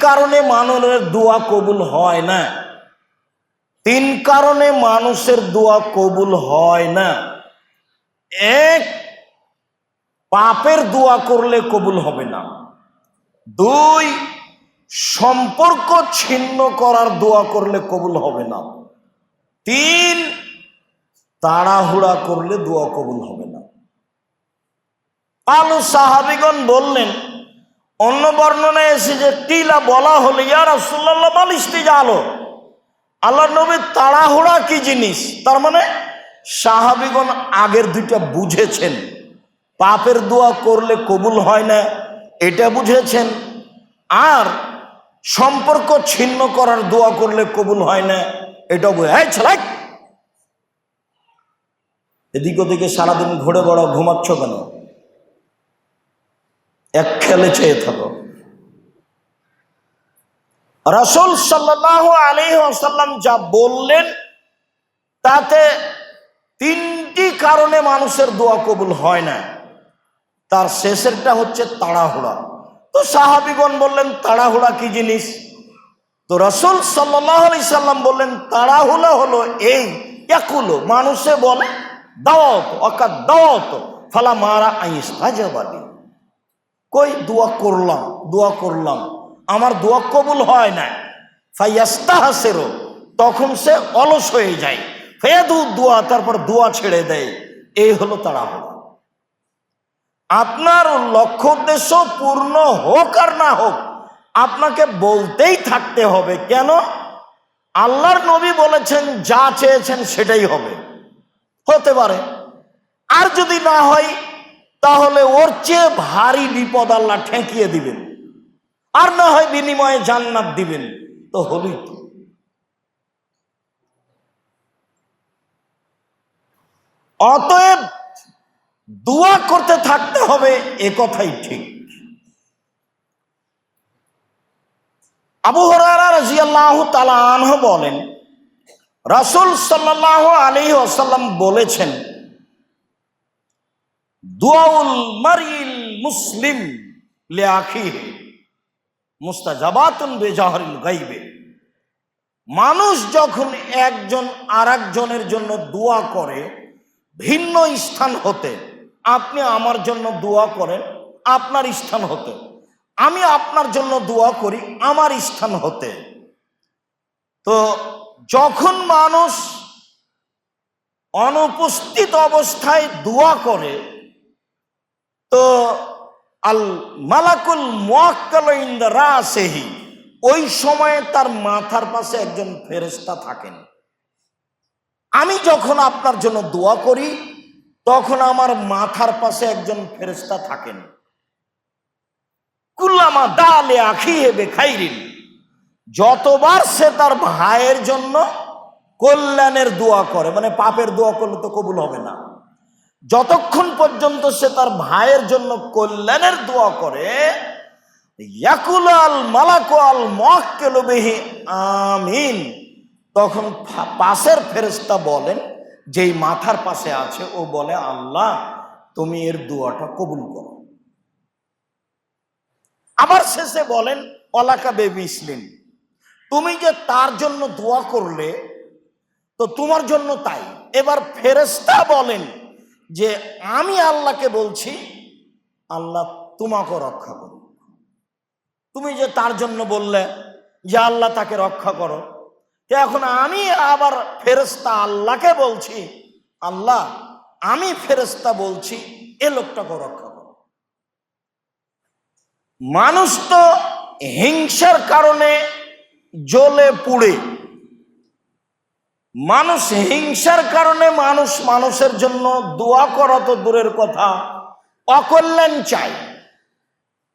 কারণে মানুষের দোয়া কবুল হয় না। তিন কারণে মানুষের দোয়া কবুল হয় না। এক, পাপের দোয়া করলে কবুল হবে না। দুই, সম্পর্ক ছিন্ন করার দোয়া করলে কবুল হবে না। তিন, তাড়াহুড়া করলে দোয়া কবুল হবে না। আলু সাহাবিগণ বললেন অন্য বর্ণনায় এসে যে, টিলা বলা হলো, ইয়া রাসূলুল্লাহ বালিশটি আলো। আল্লাহ নবী তাড়াহুড়া কি জিনিস? তার মানে সাহাবিগণ আগের দুইটা বুঝেছেন। পাপের দোয়া করলে কবুল হয় না, এটা বুঝেছেন। আর সম্পর্ক ছিন্ন করার দোয়া করলে কবুল হয় না এটা বুঝে এদিক ওদিকে সারাদিন ঘুরে বড় ঘুমাচ্ছ কেন? এক খেলে চেয়ে থাকো। রসুল সাল্লাহ আলী আসাল্লাম যা বললেন, তাতে তিনটি কারণে মানুষের দোয়া কবুল হয় না। তার শেষেরটা হচ্ছে তাড়াহুড়া। তো সাহাবিগণ বললেন, তাড়াহুড়া কি জিনিস? তো রসুল সাল্লাহ আলি সাল্লাম বললেন, তাড়াহুড়া হলো এই একুলো মানুষে বলে, দাওয়াত অকা দাওয়াত, ফালা মারা আইস হাজাবাদি কই, দোয়া করলাম দোয়া করলাম। আমার দোয়া কবুল হয় না ফাইয়াস্তাহাসেরও তখন সে অলস হয়ে যায়। ফেদু দোয়া, তারপর দোয়া ছেড়ে দেয়। এই হলো তাড়াহুড়া। আপনার লক্ষ্য উদ্দেশ্য পূর্ণ হোক আর না হোক, আপনাকে বলতেই থাকতে হবে। কেন? আল্লাহর নবী বলেছেন, যা চেয়েছেন সেটাই হবে। হতে পারে। আর যদি না হয় তাহলে ওর চেয়ে ভারী বিপদ আল্লাহ ঠেকিয়ে দিবেন। আর না হয় বিনিময়ে জান্নাত দিবেন। তো হলই তো। অতএব দোয়া করতে থাকতে হবে, এ কথাই ঠিক। আবু আনহ বলেন, রাসুল সাল্লাহ আলী আসাল্লাম বলেছেন দুয়াউল মারিল মুসলিম লে আখি মুস্তাজাবাতুন বেজাহরিল গাইবে। মানুষ যখন একজন আর একজনের জন্য দোয়া করে, ভিন্ন স্থান হতে, আপনি আমার জন্য দোয়া করেন, আপনার স্থান হতে। আমি আপনার জন্য দোয়া করি, আমার স্থান হতে। তো যখন মানুষ অনুপস্থিত অবস্থায় দোয়া করে তো আল মালাকুল মোয়াক্কাল ইন্দা রাসেহি, ওই সময়ে তার মাথার পাশে একজন ফেরেস্তা থাকেন। আমি যখন আপনার জন্য দোয়া করি, তখন আমার মাথার পাশে একজন ফেরেস্তা থাকেন। কুল্লামা দালে আখি হেবে খাইরিন যতবার সে তার ভাইয়ের জন্য কল্যাণের দোয়া করে মানে পাপের দোয়া করলে তো কবুল হবে না। যতক্ষণ পর্যন্ত সে তার ভাইয়ের জন্য কল্যাণের দোয়া করে, ইয়াকুল আল মালাকু আল মহকেলবেহি আমিন। তখন পাশের ফেরেস্তা বলেন, যেই মাথার পাশে আছে, ও বলে, আল্লাহ, তুমি এর দোয়াটা কবুল করো। আবার শেষে বলেন অলাকা বেবি ইসলিম, তুমি যে তার জন্য দোয়া করলে, তো তোমার জন্য তাই। এবার ফেরেস্তা বলেন যে আমি আল্লাহকে বলছি, আল্লাহ তোমাকে রক্ষা করো তুমি যে তার জন্য বললে যে আল্লাহ তাকে রক্ষা করো এখন আমি আবার ফেরেস্তা আল্লাহকে বলছি, আল্লাহ, আমি ফেরেস্তা বলছি, এ লোকটাকে রক্ষা করো। মানুষ তো হিংসার কারণে জ্বলে পুড়ে। মানুষ হিংসার কারণে মানুষ মানুষের জন্য দোয়া করা তো দূরের কথা, অকল্যাণ চায়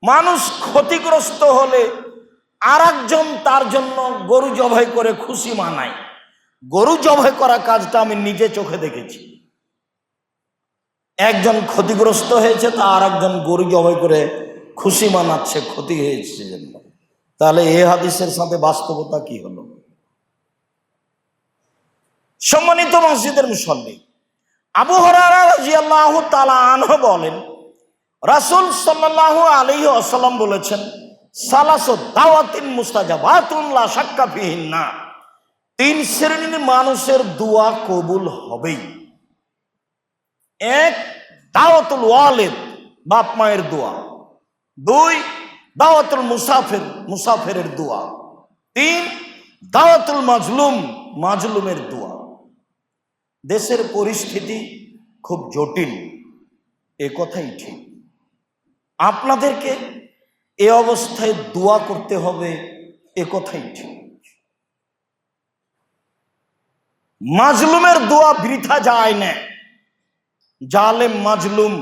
মানুষ ক্ষতিগ্রস্ত হলে আর তার জন্য গরু জবাই করে খুশি মানায়। গরু জবাই করা কাজটা আমি নিজে চোখে দেখেছি। একজন ক্ষতিগ্রস্ত হয়েছে, তা আর একজন গরু জবাই করে খুশি মানাচ্ছে, ক্ষতি হয়েছে। তাহলে এ হাদিসের সাথে বাস্তবতা কি হলো? সম্মানিত মসজিদের মুসল্লি। আবু তালা আনহ বলেন, রাসুল সাল্লাহ আলী আসাল্লাম বলেছেন, সালাস তিন শ্রেণির মানুষের দোয়া কবুল হবেই। এক, দাওয়াতুল ওয়ালেদ, বাপ মায়ের দোয়া। দুই, দাওয়াতুল মুসাফির, মুসাফিরের দোয়া। তিন, দাওয়াতুল মাজলুম, মাজলুমের দোয়া। দেশের পরিস্থিতি খুব জটিল, এ কথাই ঠিক। আপনাদেরকে এ অবস্থায় দোয়া করতে হবে, এ কথাই ঠিক। মাজলুমের দোয়া বৃথা যায় না। জালেম মাজলুম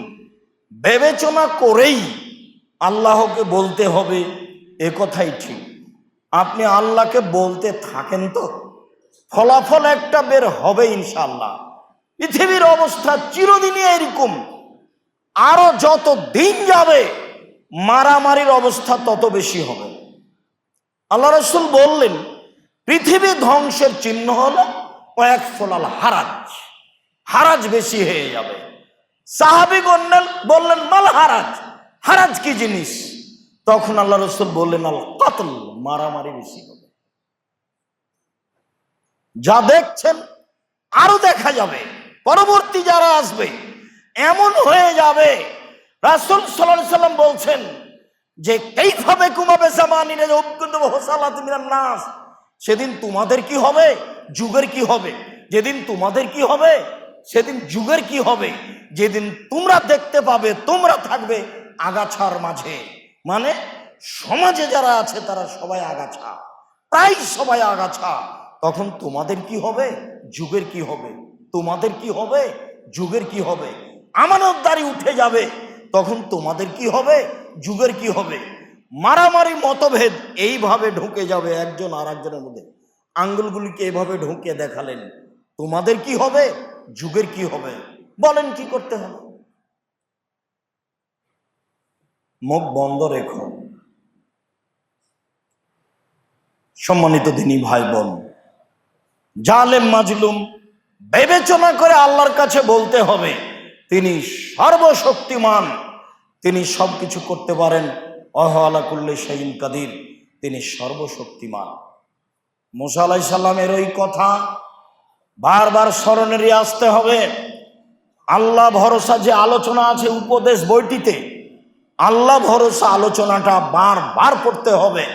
বিবেচনা করেই আল্লাহকে বলতে হবে, এ কথাই ঠিক। আপনি আল্লাহকে বলতে থাকেন তো? ফলাফল একটা বের হবে ইনশাল্লাহ পৃথিবীর অবস্থা চিরদিনই এরকম আরও যত দিন যাবে, মারামারির অবস্থা তত বেশি হবে। আল্লাহ রসুল বললেন, পৃথিবী ধ্বংসের চিহ্ন হল কয়েক ফলাল হারাজ। হারাজ বেশি হয়ে যাবে। সাহাবি বললেন বললেন, মাল হারাজ? হারাজ কি জিনিস? তখন আল্লাহ রসুল বললেন আল কাতল মারামারি বেশি হবে। যা দেখছেন, আরও দেখা যাবে। পরবর্তী যারা আসবে, এমন হয়ে যাবে। রাসুল সাল্লাম বলছেন যে এইভাবে কুমাবে নাস। সেদিন তোমাদের কি হবে? যুগের কি হবে? যেদিন তোমাদের কি হবে? সেদিন যুগের কি হবে? যেদিন তোমরা দেখতে পাবে, তোমরা থাকবে আগাছার মাঝে। মানে সমাজে যারা আছে, তারা সবাই আগাছা। প্রায় সবাই আগাছা। তখন তোমাদের কি হবে? যুগের কি হবে? তোমাদের কি হবে? যুগের কি হবে? আমানতদারি উঠে যাবে। তখন তোমাদের কি হবে? যুগের কি হবে? মারামারি মতভেদ এইভাবে ঢুকে যাবে একজন আর একজনের মধ্যে। আঙ্গুলগুলিকে এইভাবে ঢুকে দেখালেন। তোমাদের কি হবে? যুগের কি হবে? বলেন কি করতে হবে? মুখ বন্ধ রেখো। সম্মানিত দিনী ভাই বোন জালেম মাজলুম বিবেচনা করে আল্লাহর কাছে বলতে হবে, তিনি সর্বশক্তিমান, তিনি সবকিছু করতে পারেন। অহলা করলে শাহিন কাদির, তিনি সর্বশক্তিমান। মুসা আলাই সাল্লামের ওই কথা বারবার স্মরণেরই আসতে হবে। আল্লাহ ভরসা যে আলোচনা আছে উপদেশ বইটিতে, আল্লাহ ভরসা আলোচনাটা বারবার পড়তে হবে।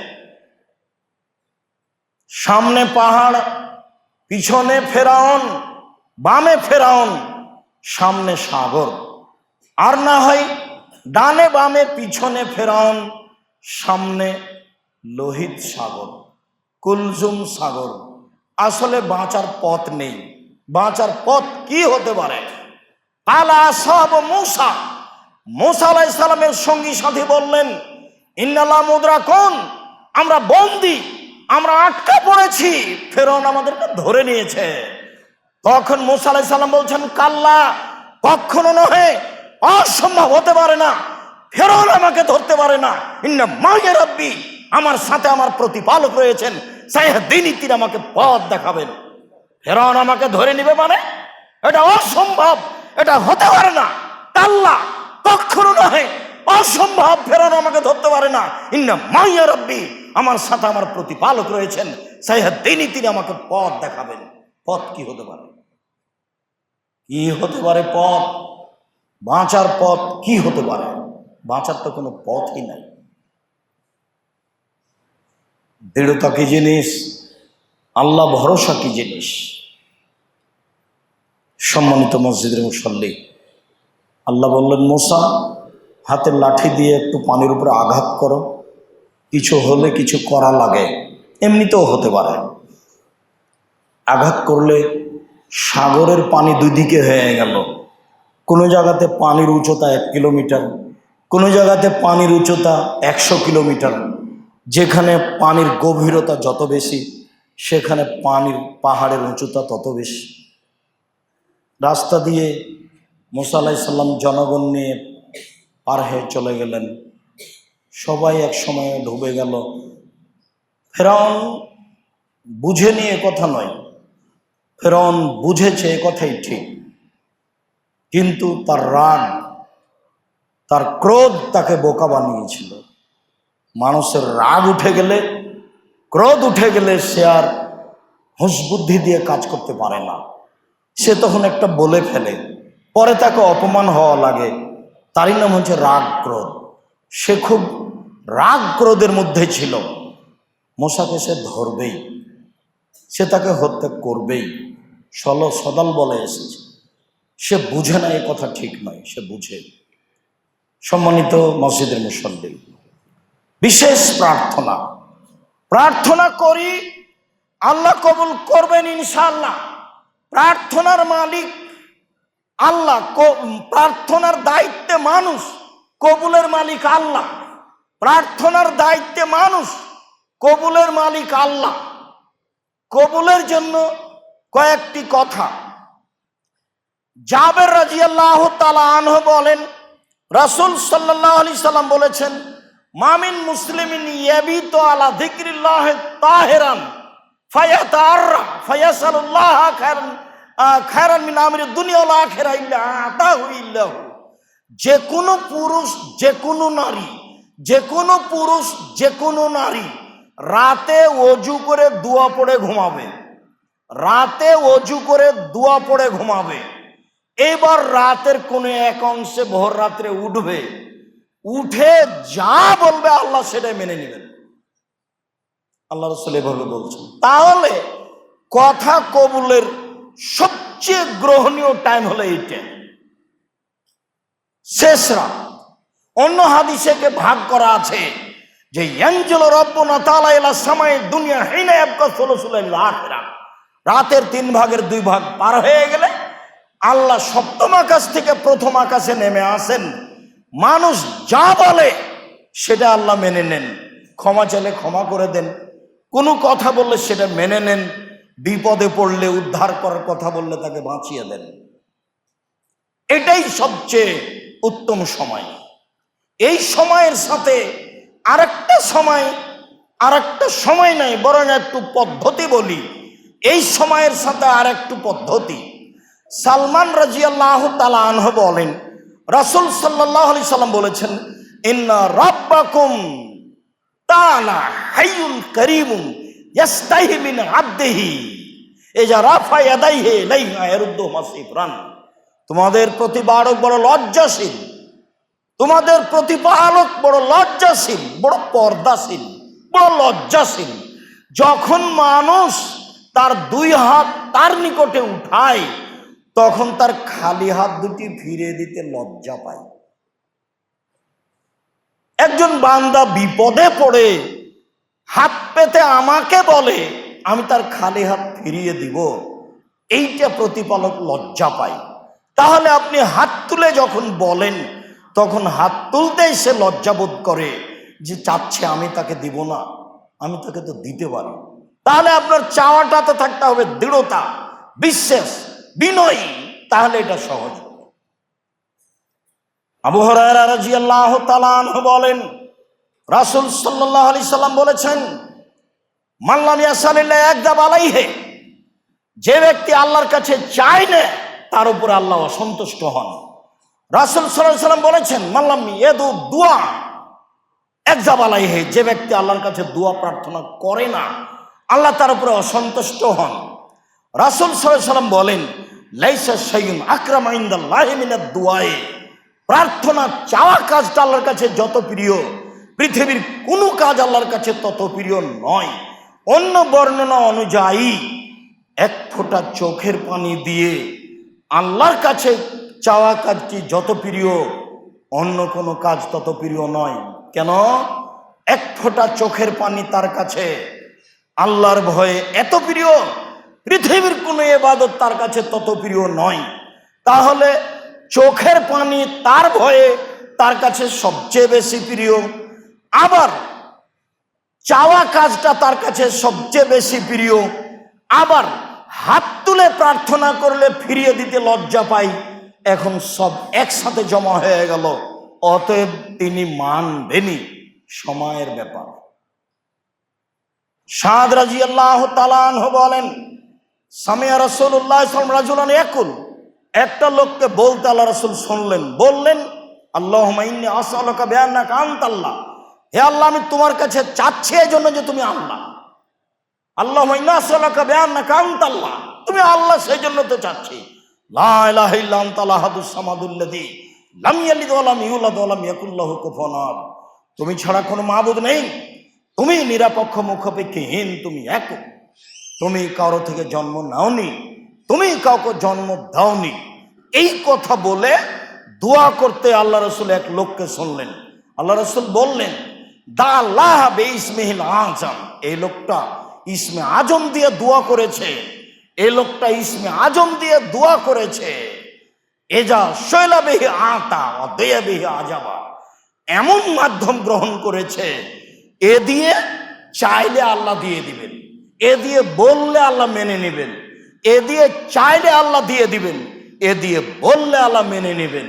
সামনে পাহাড় পিছনে ফেরাউন, বামে ফেরাউন, সামনে সাগর। আর না হয় ডানে বামে পিছনে ফেরাউন, সামনে লোহিত সাগর, কুলজুম সাগর। আসলে বাঁচার পথ নেই। বাঁচার পথ কি হতে পারে? আলা সব মুসা। মুসা সালামের সঙ্গী সাথী বললেন, ইন্নাল্লাহ মুদ্রা কোন আমরা বন্দি। আমরা আটকা পড়েছি। ফেরন আমাদেরকে ধরে নিয়েছে। তখন মুসা সাল্লাম বলছেন, কাল্লা, কখনো নহে, অসম্ভব হতে পারে না। ফেরন আমাকে ধরতে পারে না। ইন্না মায়ের রব্বি, আমার সাথে আমার প্রতিপালক রয়েছেন। সাইহদিনই তিনি আমাকে পথ দেখাবেন। ফেরন আমাকে ধরে নিবে মানে? এটা অসম্ভব, এটা হতে পারে না। কাল্লা, কখনো নহে, অসম্ভব ফেরন আমাকে ধরতে পারে না। ইন্না মাইয়া রব্বি আমার সাথে আমার প্রতিপালক রয়েছেন সাইহদিনই তিনি আমাকে পথ দেখাবেন। পথ কি হতে পারে? কি হতে পারে পথ? বাঁচার পথ কি হতে পারে? বাঁচার তো কোনো পথই নাই। দৃঢ়তা কি জিনিস? আল্লাহ ভরসা কি জিনিস? সম্মানিত মসজিদের মুসল্লি, আল্লাহ বললেন, মোসা, হাতের লাঠি দিয়ে একটু পানির উপরে আঘাত করো। কিছু হলে কিছু করা লাগে, এমনিতেও হতে পারে। আঘাত করলে সাগরের পানি দুদিকে হয়ে গেল। কোনো জায়গাতে পানির উচ্চতা এক কিলোমিটার, কোনো জায়গাতে পানির উচ্চতা একশো কিলোমিটার। যেখানে পানির গভীরতা যত বেশি, সেখানে পানির পাহাড়ের উঁচুতা তত বেশি। রাস্তা দিয়ে মোসাল্লাহ সাল্লাম জনগণ নিয়ে পার হয়ে চলে গেলেন। সবাই এক সময় ডুবে গেল। ফেরাউন বুঝে নিয়ে কথা নয়। ফেরাউন বুঝেছে কথাই ঠিক। কিন্তু তার রাগ, তার ক্রোধ তাকে বোকা বানিয়েছিল। মানুষের রাগ উঠে গেলে, ক্রোধ উঠে গেলে সে আর হুঁশ বুদ্ধি দিয়ে কাজ করতে পারে না। সে তখন একটা বলে ফেলে। পরে তাকে অপমান হওয়া লাগে। তারই নাম হচ্ছে রাগ ক্রোধ সে খুব রাগ ক্রোধের মধ্যে ছিল। মশাকে সে ধরবেই, সে তাকে হত্যা করবেই, সল, সদাল বলে এসেছে। সে বুঝে না এ কথা ঠিক নয়, সে বুঝে। সম্মানিত মসজিদের মুসল্লি, বিশেষ প্রার্থনা প্রার্থনা করি আল্লাহ কবুল করবেন ইনশাআল্লাহ। প্রার্থনার মালিক আল্লাহ প্রার্থনার দায়িত্বে মানুষ, কবুলের মালিক আল্লাহ। প্রার্থনার দায়িত্বে মানুষ, কবুলের মালিক আল্লাহ। কবুলের জন্য কয়েকটি কথা। জাবের রাজিয়াল্লাহ তালা আনহ বলেন, রাসুল সাল্লাহ আলি সাল্লাম বলেছেন, মামিন মুসলিমিন ইয়াবিত আলা যিকরিল্লাহ তাহেরান ফায়াতাররা ফায়াসালুল্লাহ খায়রান খায়রান মিন আমরি দুনিয়া আখিরা ইল্লা আতাহু ইল্লাহু। যে কোনো পুরুষ, যে কোনো নারী যে কোনো পুরুষ যে কোনো নারী রাতে অজু করে দোয়া পড়ে ঘুমাবে। রাতে অজু করে দোয়া পড়ে ঘুমাবে। এবার রাতের কোনো এক অংশে ভোর রাত্রে উঠবে। উঠে যা বলবে আল্লাহ সেটাই মেনে নেবেন। আল্লাহ রসুল এভাবে বলছেন। তাহলে কথা কবুলের সবচেয়ে গ্রহণীয় টাইম হলো এইটা শেষ রাত। অন্য হাদিসেকে ভাগ করা আছে যে ইয়াঞ্জল রব্বনা তালা ইলা সময় দুনিয়া হিনে ষোলশুলেন আখেরা। রাতের তিন ভাগের দুই ভাগ পার হয়ে গেলে আল্লাহ সপ্তম আকাশ থেকে প্রথম আকাশে নেমে আসেন। মানুষ যা বলে সেটা আল্লাহ মেনে নেন। ক্ষমা চাইলে ক্ষমা করে দেন। কোনো কথা বললে সেটা মেনে নেন। বিপদে পড়লে, উদ্ধার করার কথা বললে তাকে বাঁচিয়ে দেন। এটাই সবচেয়ে উত্তম সময়। এই সময়ের সাথে আরেকটা সময় আরেকটা সময় নাই, বরং একটু পদ্ধতি বলি। এই সময়ের সাথে আর একটু পদ্ধতি। সালমান রাজিয়াল্লাহ তালা আনহ বলেন, রাসুল সাল্লাহ আলি সাল্লাম বলেছেন, ইন্না রাব্বাকুম তাআলা হাইয়ুন করিমুন ইয়াস্তাহি মিন আবদিহি। এজা রাফা ইয়াদাইহি লাইহা ইয়ারুদ্দু মাসিফরান। তোমাদের প্রতি প্রতিপালক বড় লজ্জাশীল। তোমাদের প্রতিপালক বড় লজ্জাশীল, বড় পর্দাশীল, বড় লজ্জাশীল। যখন মানুষ তার দুই হাত তার নিকটে উঠায়, তখন তার খালি হাত দুটি ফিরে দিতে লজ্জা পায়। একজন বান্দা বিপদে পড়ে, হাত পেতে আমাকে বলে, আমি তার খালি হাত ফিরিয়ে দিব। এইটা প্রতিপালক লজ্জা পায়। তাহলে আপনি হাত তুলে যখন বলেন তখন হাত তুলতেই সে লজ্জাবোধ করে যে চাচ্ছে আমি তাকে দিব না, আমি তাকে তো দিতে পারি। তাহলে আপনার চাওয়াটাতে থাকতে হবে দৃঢ়তা, বিশ্বাস, বিনয়ী, তাহলে এটা সহজ হবে। আবু হরায়রা রাদিয়াল্লাহু বলেন, রাসূল সাল্লাল্লাহু আলাইহি সাল্লাম বলেছেন মাল্লাম ইয়াসালিল্লাহ একদাব আলাইহে যে ব্যক্তি আল্লাহর কাছে চায় না, তার উপরে আল্লাহ অসন্তুষ্ট হন। রাসূল সাল্লাল্লাহু সাল্লাম বলেছেন মাল্লাম ইয়াদু দুয়া। একজাব আলাইহে যে ব্যক্তি আল্লাহর কাছে দুয়া প্রার্থনা করে না, আল্লাহ তার উপরে অসন্তুষ্ট হন। রাসূল সাল্লাম বলেন, লাইসা শাইউন আকরাম ইনদাল্লাহি মিনাদ দুআয়ে প্রার্থনা চাওয়া কাজটা আল্লাহর কাছে যত প্রিয়, পৃথিবীর কোনো কাজ আল্লাহর কাছে তত প্রিয় নয়। অন্য বর্ণনা অনুযায়ী, এক ফোঁটা চোখের পানি দিয়ে আল্লাহর কাছে চাওয়া কাজটি যত প্রিয়, অন্য কোনো কাজ তত প্রিয় নয়। কেন? এক ফোঁটা চোখের পানি তার কাছে। আল্লাহর ভয়ে এত প্রিয়, পৃথিবীর কোনো এবাদত তার কাছে তত প্রিয় নয়। তাহলে চোখের পানি তার ভয়ে তার কাছে সবচেয়ে বেশি প্রিয়। আবার চাওয়া কাজটা তার কাছে সবচেয়ে বেশি প্রিয়। আবার হাত তুলে প্রার্থনা করলে ফিরিয়ে দিতে লজ্জা পাই এখন সব একসাথে জমা হয়ে গেল, অতএব তিনি মানবেনই সময়ের ব্যাপার। সাদ রাজি আল্লাহ বলেন, সামিয়া রসুল্লাহ রাজুলান একুল একটা লোককে বলতে আল্লাহ রসুল শুনলেন, বললেন আল্লাহ আসালকা বেয়ান্না কান্ত আল্লাহ হে আল্লাহ, আমি তোমার কাছে চাচ্ছি এই জন্য যে তুমি আল্লাহ। আল্লাহ মাইনাসালাকা বেয়ান না কান্ত আল্লাহ তুমি আল্লাহ সেই জন্য তো চাচ্ছি। লা। তুমি ছাড়া কোনো মাবুদ নেই। তুমি নিরাপক্ষ মুখাপেক্ষীহীন, তুমি এক। তুমি কারও থেকে জন্ম নাওনি। তুমি কাউকে জন্ম দাওনি। এই কথা বলে দোয়া করতে আল্লাহ রসুল এক লোককে শুনলেন। আল্লাহ রসুল বললেন, দা আল্লাহ বে ইসমিহিল আজম। এই লোকটা ইসমে আজম দিয়ে দোয়া করেছে। এই লোকটা ইসমে আজম দিয়ে দোয়া করেছে। এজা শৈলা বেহি আতা অদয়াবিহি আজাবা। এমন মাধ্যম গ্রহণ করেছে, এ দিয়ে চাইলে আল্লাহ দিয়ে দিবেন। এ দিয়ে বললে আল্লাহ মেনে নেবেন। এ দিয়ে চাইলে আল্লাহ দিয়ে দিবেন। এ দিয়ে বললে আল্লাহ মেনে নেবেন।